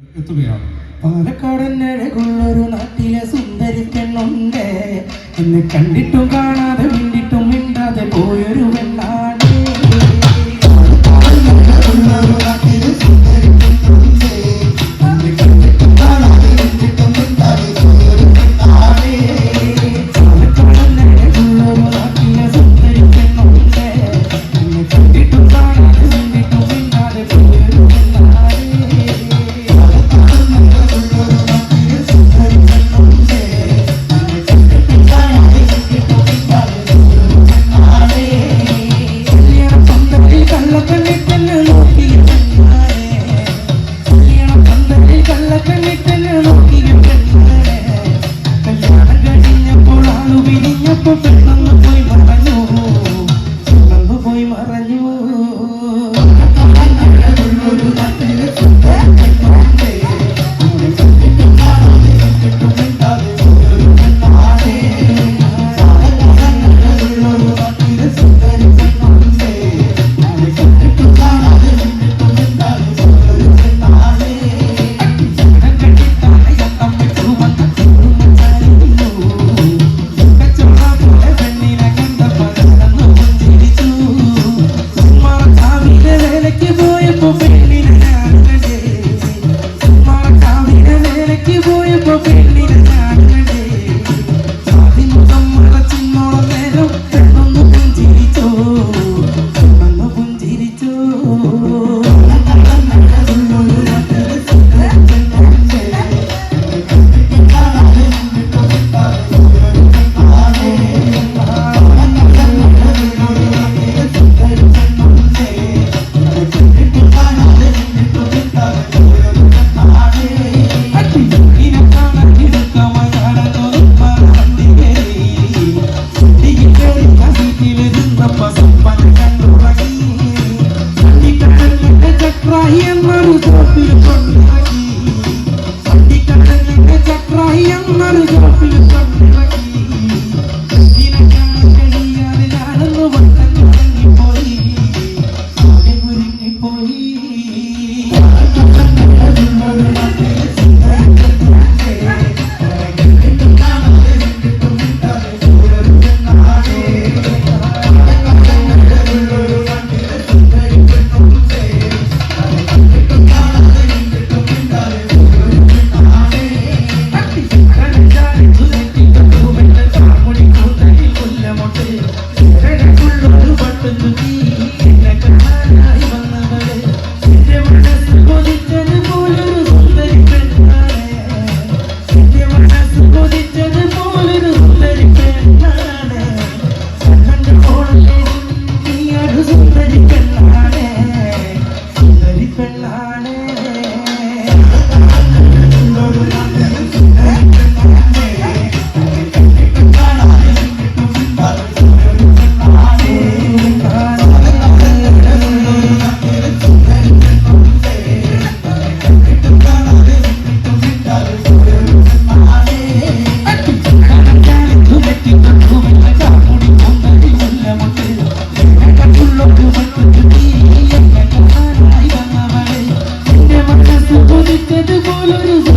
എത്തുകയാണ്. പാലക്കാടനഴകുള്ളൊരു നാട്ടിലെ സുന്ദരി പെണ്ണുണ്ട് എന്ന് കണ്ടിട്ടും കാണാതെ മിണ്ടിട്ടും മിണ്ടാതെ പോയൊരു പെണ്ണാണ് ചക്രാഹി എന്നൊരു തോട്ടിൽ കൊണ്ടാക്കി സണ്ടിക്കടലിന്റെ ചക്രാഹി എന്നൊരു বলুন